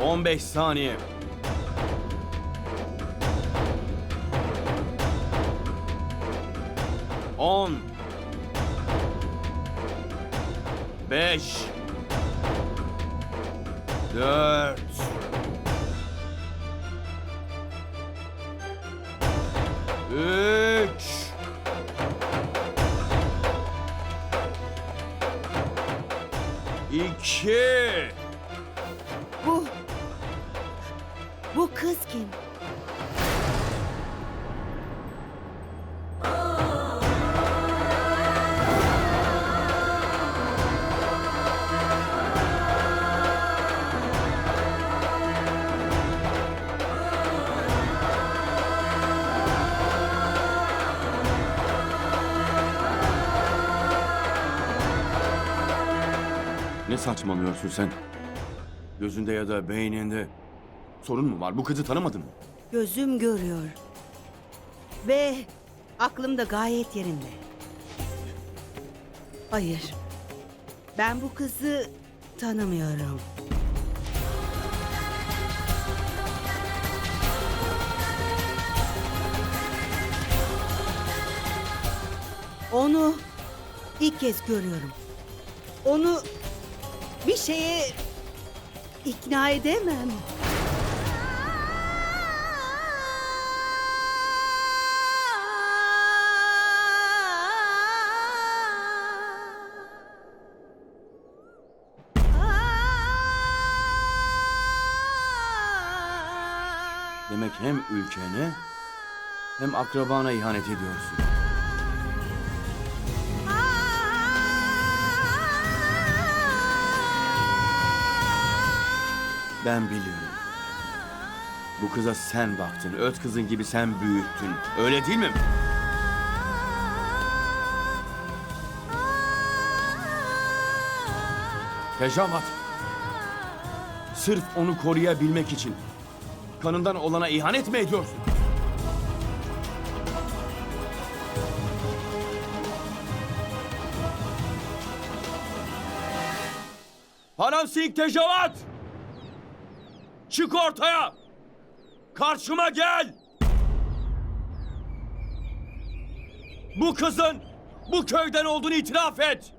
15 saniye. On. Beş. Dört. Üç. İki. Kız kim? Ne saçmalıyorsun sen? Gözünde ya da beyninde sorun mu var? Bu kızı tanımadın mı? Gözüm görüyor. Ve aklım da gayet yerinde. Hayır. Ben bu kızı tanımıyorum. Onu ilk kez görüyorum. Onu bir şeye ikna edemem. Hem ülkene hem akrabana ihanet ediyorsun. Ben biliyorum. Bu kıza sen baktın, öz kızın gibi sen büyüttün. Öyle değil mi? Tecavat. Sırf onu koruyabilmek için kanından olana ihanet mi ediyorsun? Paran Singh Tecavat! Çık ortaya! Karşıma gel! Bu kızın bu köyden olduğunu itiraf et!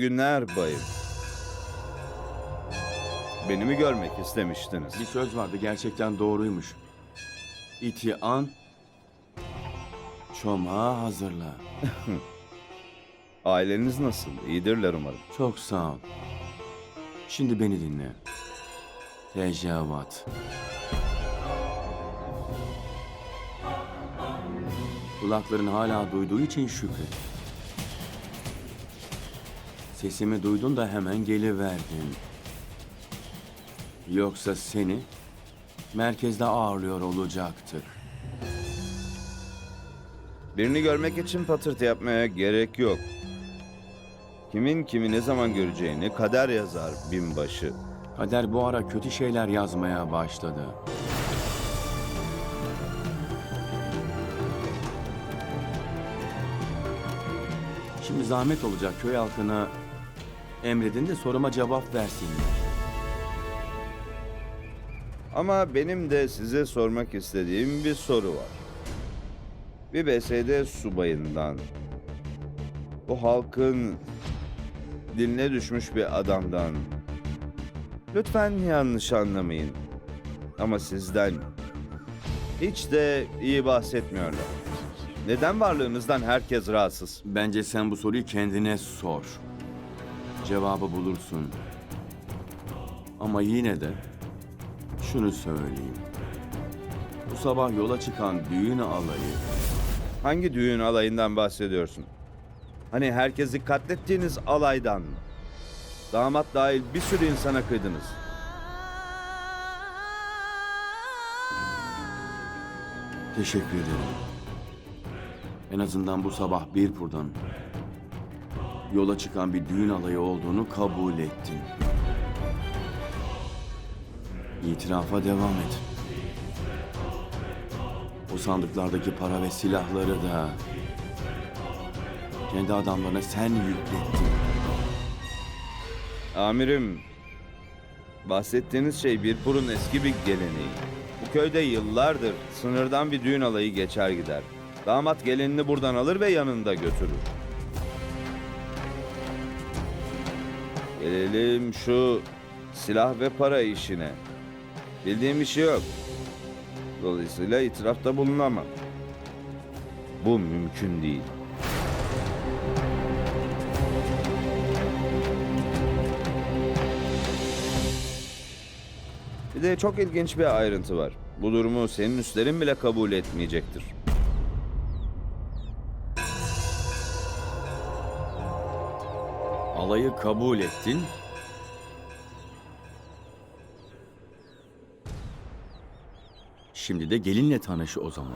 İyi günler bayım. Beni mi görmek istemiştiniz? Bir söz vardı gerçekten doğruymuş. İti an, çomağı hazırla. Aileniz nasıl? İyidirler umarım. Çok sağ ol. Şimdi beni dinle. Tecavat. Kulakların hala duyduğu için şükret. Sesimi duydun da hemen geliverdin. Yoksa seni merkezde ağırlıyor olacaktık. Birini görmek için patırtı yapmaya gerek yok. Kimin kimi ne zaman göreceğini kader yazar binbaşı. Kader bu ara kötü şeyler yazmaya başladı. Şimdi zahmet olacak köy halkına emredin de soruma cevap versinler. Ama benim de size sormak istediğim bir soru var. Bir BSD subayından, bu halkın diline düşmüş bir adamdan, lütfen yanlış anlamayın ama sizden hiç de iyi bahsetmiyorlar. Neden varlığınızdan herkes rahatsız? Bence sen bu soruyu kendine sor. Cevabı bulursun. Ama yine de şunu söyleyeyim. Bu sabah yola çıkan düğün alayı Hangi düğün alayından bahsediyorsun? Hani herkesi katlettiğiniz alaydan mı? Damat dahil bir sürü insana kıydınız. teşekkür ederim. En azından bu sabah Birpur'dan yola çıkan bir düğün alayı olduğunu kabul ettin. İtirafa devam et. O sandıklardaki para ve silahları da kendi adamlarına sen yüklettin. Amirim, bahsettiğiniz şey Birpur'un eski bir geleneği. Bu köyde yıllardır sınırdan bir düğün alayı geçer gider. Damat gelinini buradan alır ve yanında götürür. Gelelim şu silah ve para işine. Bildiğim bir şey yok. Dolayısıyla itirafta bulunamam. Bu mümkün değil. Bir de çok ilginç bir ayrıntı var. Bu durumu senin üstlerin bile kabul etmeyecektir. Alayı kabul ettin. Şimdi de gelinle tanış o zaman.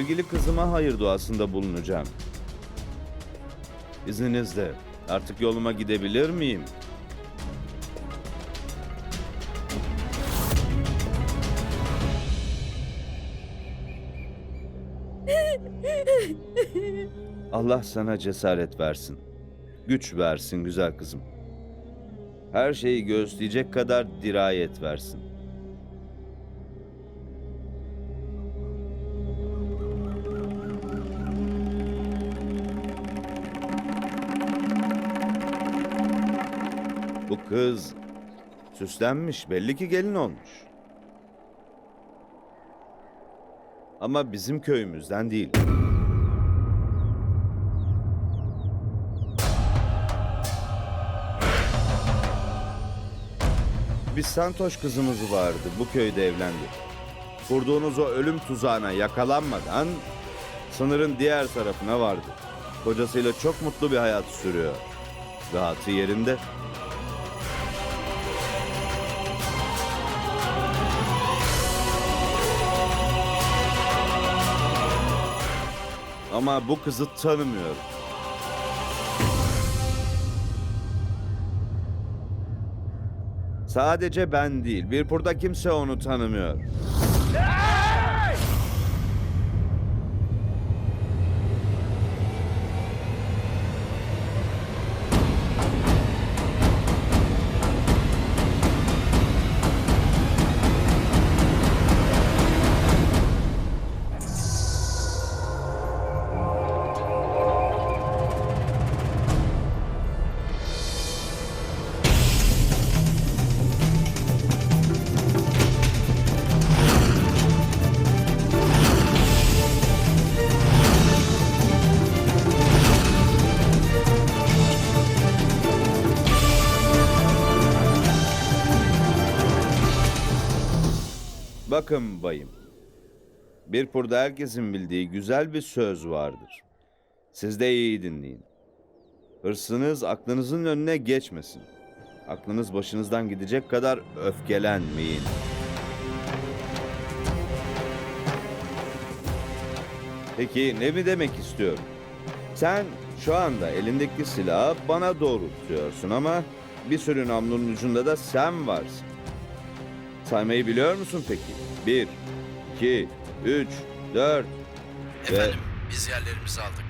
Sevgili kızıma hayır duasında bulunacağım. İzninizle artık yoluma gidebilir miyim? Allah sana cesaret versin. Güç versin güzel kızım. Her şeyi göğüsleyecek kadar dirayet versin. Bu kız süslenmiş, belli ki gelin olmuş. Ama bizim köyümüzden değil. Bir Santoş kızımız vardı, bu köyde evlendi. Kurduğunuz o ölüm tuzağına yakalanmadan sınırın diğer tarafına vardı. Kocasıyla çok mutlu bir hayat sürüyor. Rahatı yerinde. Ama bu kızı tanımıyorum. Sadece ben değil, bir burada kimse onu tanımıyor. Bakın bayım. Bir burada herkesin bildiği güzel bir söz vardır. Siz de iyi dinleyin. Hırsınız aklınızın önüne geçmesin. Aklınız başınızdan gidecek kadar öfkelenmeyin. Peki ne mi demek istiyorum? Sen Şu anda elindeki silahı bana doğru tutuyorsun ama bir sürü namlunun ucunda da sen varsın. Saymayı biliyor musun peki? Bir, iki, üç, dört ve... Efendim, biz yerlerimizi aldık.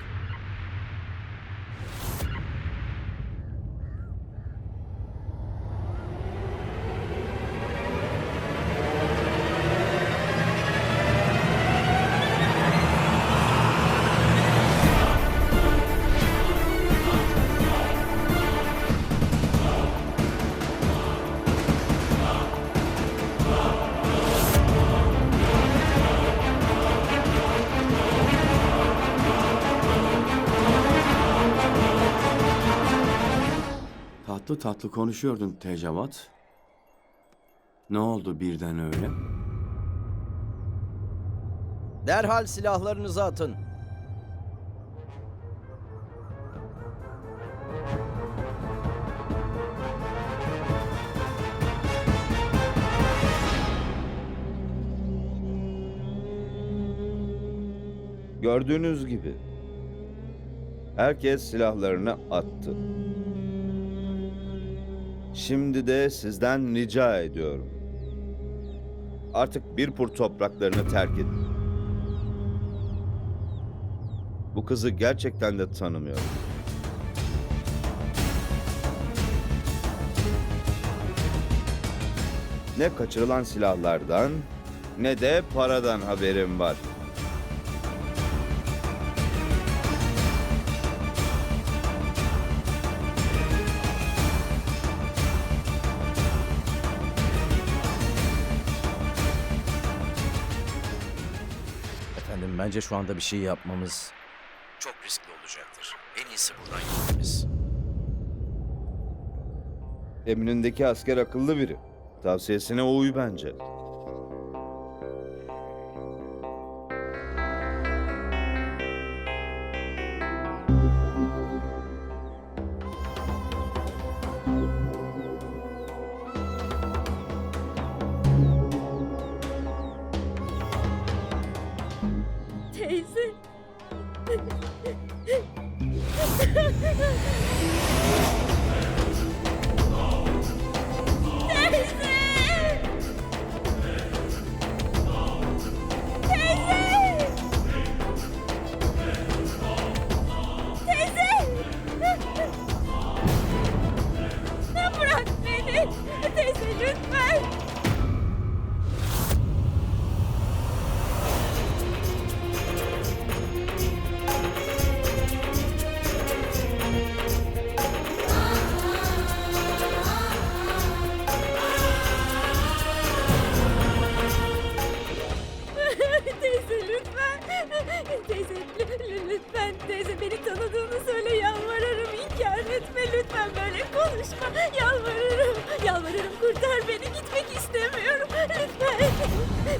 Tatlı konuşuyordun Tecavat. Ne oldu birden öyle? Derhal silahlarınızı atın. Gördüğünüz gibi herkes silahlarını attı. Şimdi de sizden rica ediyorum. Artık bir pur topraklarını terk edin. Bu kızı gerçekten de tanımıyorum. Ne kaçırılan silahlardan ne de paradan haberim var. Bence şu anda bir şey yapmamız çok riskli olacaktır. En iyisi buradan gitmemiz. Emrindeki asker akıllı biri. Tavsiyesine uy bence.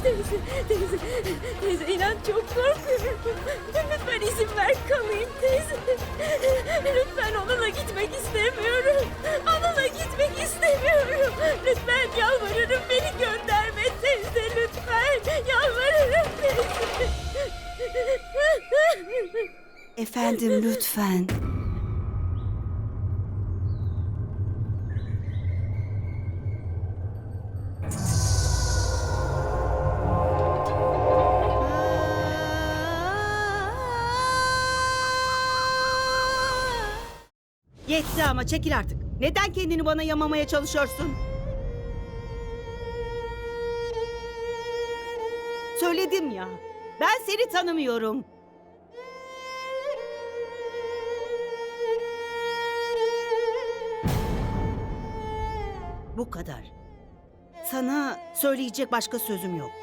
Teyze teyze teyze inan çok korkuyorum. Lütfen izin ver kalayım teyze. Lütfen onunla gitmek istemiyorum. Onunla gitmek istemiyorum. Lütfen yalvarırım beni gönderme teyze lütfen. Yalvarırım teyze Efendim lütfen. Ama çekil artık. Neden kendini bana yamamaya çalışıyorsun? Söyledim ya. Ben seni tanımıyorum. Bu kadar. Sana söyleyecek başka sözüm yok.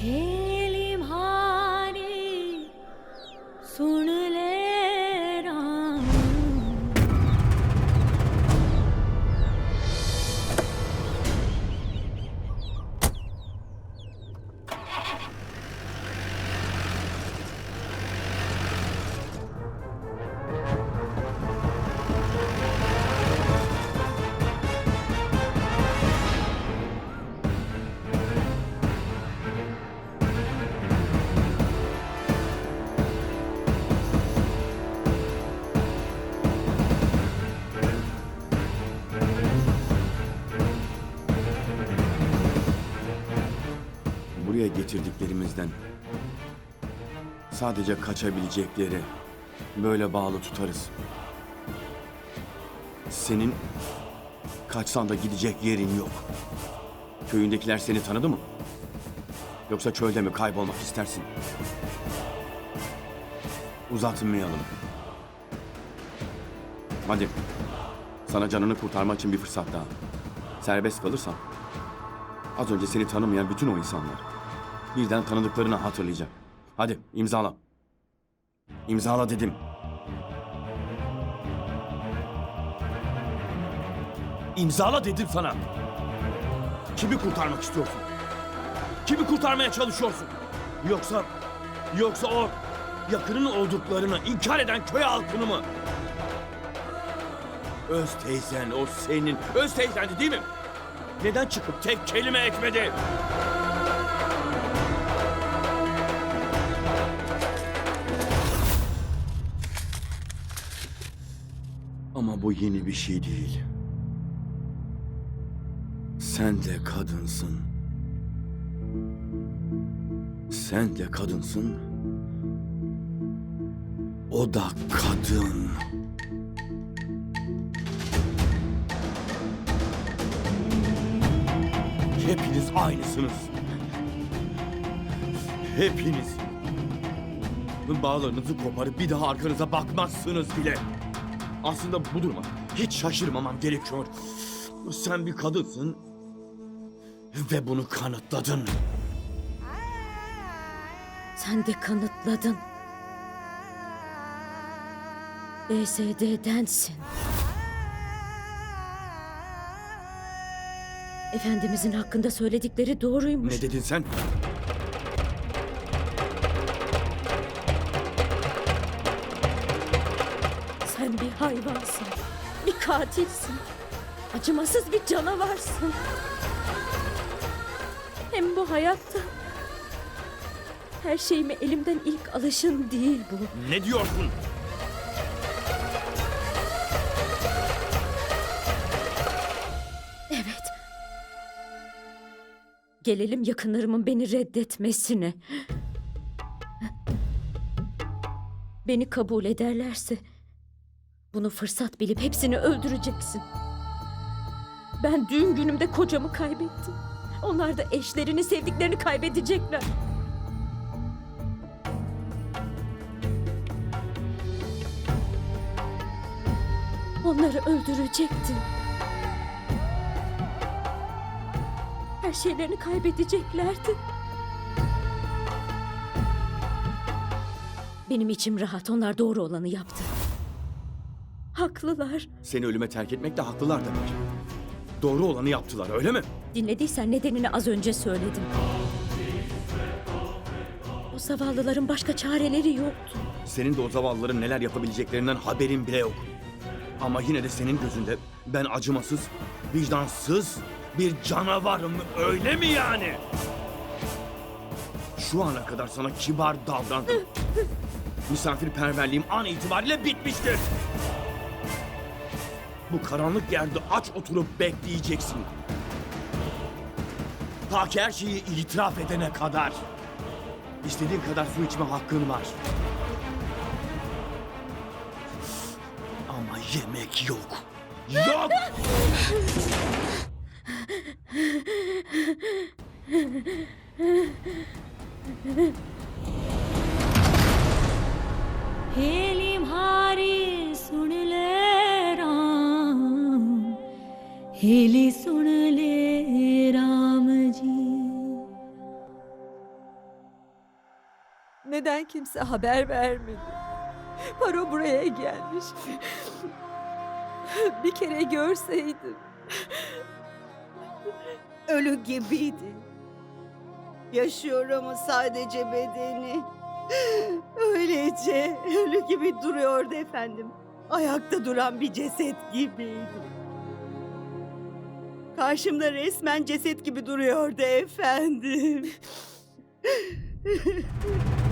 Hey getirdiklerimizden sadece kaçabilecekleri böyle bağlı tutarız. Senin kaçsan da gidecek yerin yok. Köyündekiler seni tanıdı mı? Yoksa çölde mi kaybolmak istersin? Uzatmayalım. Hadi. Sana canını kurtarmak için bir fırsat daha. Serbest kalırsan az önce seni tanımayan bütün o insanlar birden tanıdıklarını hatırlayacak. Hadi imzala. İmzala dedim. İmzala dedim sana. Kimi kurtarmak istiyorsun? Kimi kurtarmaya çalışıyorsun? Yoksa yoksa o yakının olduklarını inkar eden köy halkını mı? Öz teyzen o senin. Öz teyzendi değil mi? Neden çıkıp tek kelime etmedi? Bu yeni bir şey değil. Sen de kadınsın. Sen de kadınsın. O da kadın. Hepiniz aynısınız. Hepiniz. Bağlarınızı koparıp bir daha arkanıza bakmazsınız bile. Aslında bu duruma hiç şaşırmamam gerekiyor. Sen bir kadınsın ve bunu kanıtladın. Sen de kanıtladın. BSD'densin. Efendimizin hakkında söyledikleri doğruymuş. Ne dedin sen? Hayvansın. Bir katilsin. Acımasız bir canavarsın. Hem bu hayatta her şeyimi elimden ilk alışın değil bu. Ne diyorsun? Evet. Gelelim yakınlarımın beni reddetmesine. Beni kabul ederlerse bunu fırsat bilip hepsini öldüreceksin. Ben düğün günümde kocamı kaybettim. Onlar da eşlerini, sevdiklerini kaybedecekler. Onları öldürecektin. Her şeylerini kaybedeceklerdi. Benim içim rahat. Onlar doğru olanı yaptı. Haklılar. Seni ölüme terk etmekte haklılar demek. Doğru olanı yaptılar öyle mi? Dinlediysen nedenini az önce söyledim. O zavallıların başka çareleri yoktu. Senin de o zavallıların neler yapabileceklerinden haberin bile yok. Ama yine de senin gözünde ben acımasız, vicdansız bir canavarım öyle mi yani? Şu ana kadar sana kibar davrandım. Misafirperverliğim an itibariyle bitmiştir. Bu karanlık yerde aç oturup bekleyeceksin. Ta ki her şeyi itiraf edene kadar. İstediğin kadar su içme hakkın var. Ama yemek yok. Yok! kimse haber vermedi? Paro buraya gelmiş. Bir kere görseydim. Ölü gibiydi. Yaşıyor ama sadece bedeni. Öylece ölü gibi duruyordu efendim. Ayakta duran bir ceset gibiydi. Karşımda resmen ceset gibi duruyordu efendim.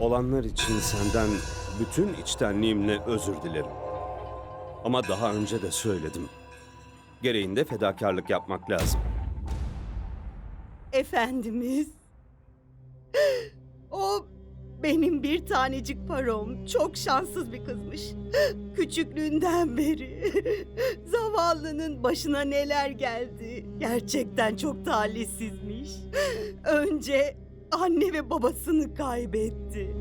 Olanlar için senden bütün içtenliğimle özür dilerim. Ama daha önce de söyledim. gereğinde fedakarlık yapmak lazım. Efendimiz. O benim bir tanecik parom. Çok şanssız bir kızmış. Küçüklüğünden beri. Zavallının başına neler geldi. Gerçekten çok talihsizmiş. Önce anne ve babasını kaybetti.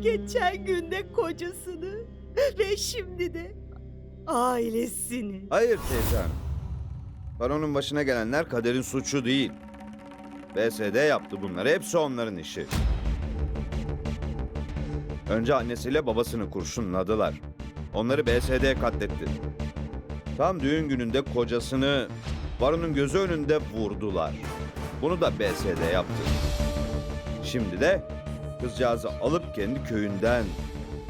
Geçen günde kocasını ve şimdi de ailesini. Hayır teyze. Baronun başına gelenler kaderin suçu değil. BSD yaptı bunları. Hepsi onların işi. Önce annesiyle babasını kurşunladılar. Onları BSD katletti. Tam düğün gününde kocasını baronun gözü önünde vurdular. Bunu da BSD yaptı. Şimdi de kızcağızı alıp kendi köyünden,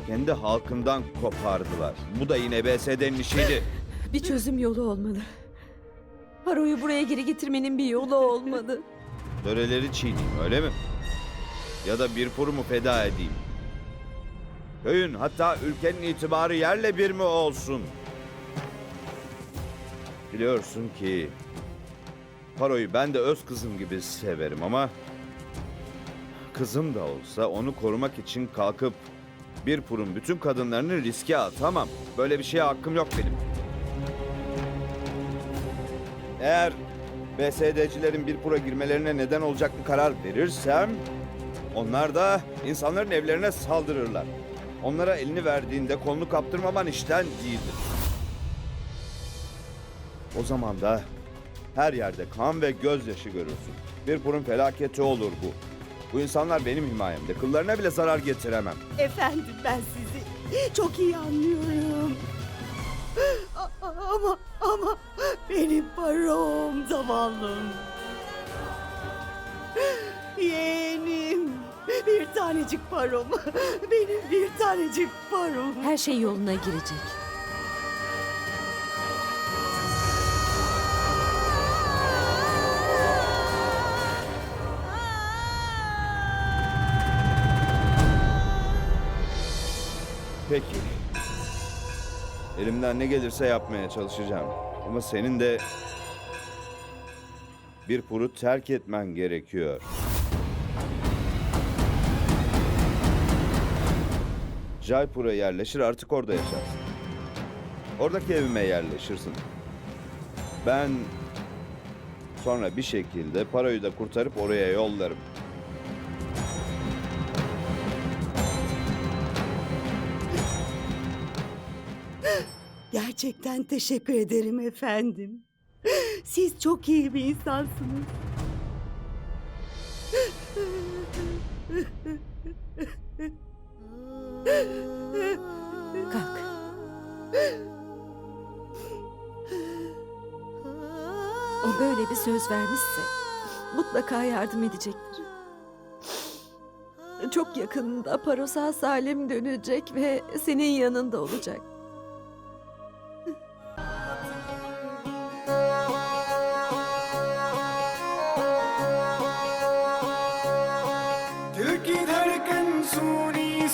kendi halkından kopardılar. Bu da yine BSD'nin işiydi. Bir çözüm yolu olmalı. Paroyu buraya geri getirmenin bir yolu olmalı. Döreleri çiğneyim öyle mi? Ya da bir kurumu feda edeyim. Köyün hatta ülkenin itibarı yerle bir mi olsun? Biliyorsun ki Paro'yu ben de öz kızım gibi severim ama kızım da olsa onu korumak için kalkıp bir purum bütün kadınlarını riske atamam. Böyle bir şeye hakkım yok benim. Eğer BSD'cilerin bir pura girmelerine neden olacak bir karar verirsem onlar da insanların evlerine saldırırlar. Onlara elini verdiğinde kolunu kaptırmaman işten değildir. O zaman da her yerde kan ve gözyaşı görürsün. Bir purun felaketi olur bu. Bu insanlar benim himayemde. Kıllarına bile zarar getiremem. Efendim ben sizi çok iyi anlıyorum. A- Ama ama benim parom zavallım. Yeğenim. Bir tanecik parom. Benim bir tanecik parom. Her şey yoluna girecek. Elimden ne gelirse yapmaya çalışacağım. Ama senin de bir puru terk etmen gerekiyor. Jaipur'a yerleşir artık orada yaşarsın. Oradaki evime yerleşirsin. Ben sonra bir şekilde parayı da kurtarıp oraya yollarım. Gerçekten teşekkür ederim efendim. Siz çok iyi bir insansınız. Kalk. O böyle bir söz vermişse mutlaka yardım edecektir. Çok yakında Paro sağ salim dönecek ve senin yanında olacak.